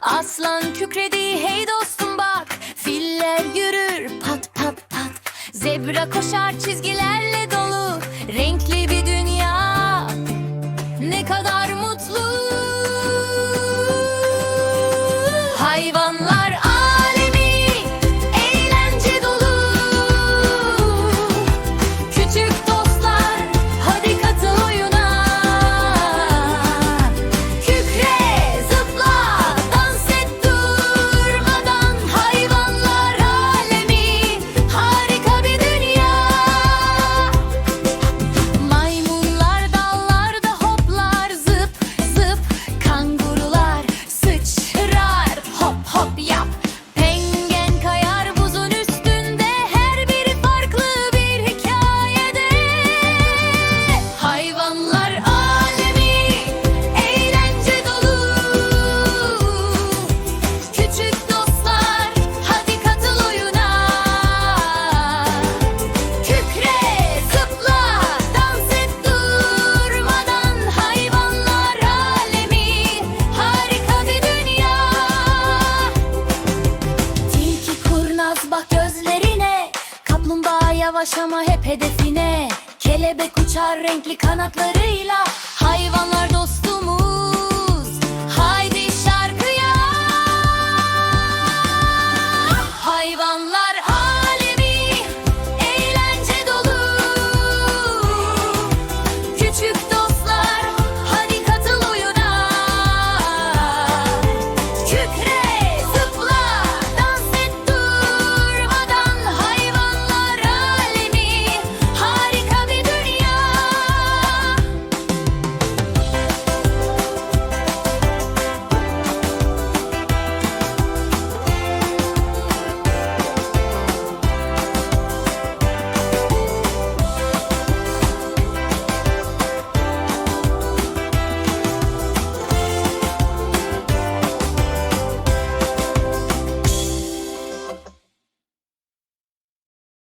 Aslan kükredi hey dostum bak. Filler yürür pat pat pat. Zebra koşar çizgilerle yavaş ama hep hedefine. Kelebek uçar renkli kanatlarıyla. Hayvanlar dost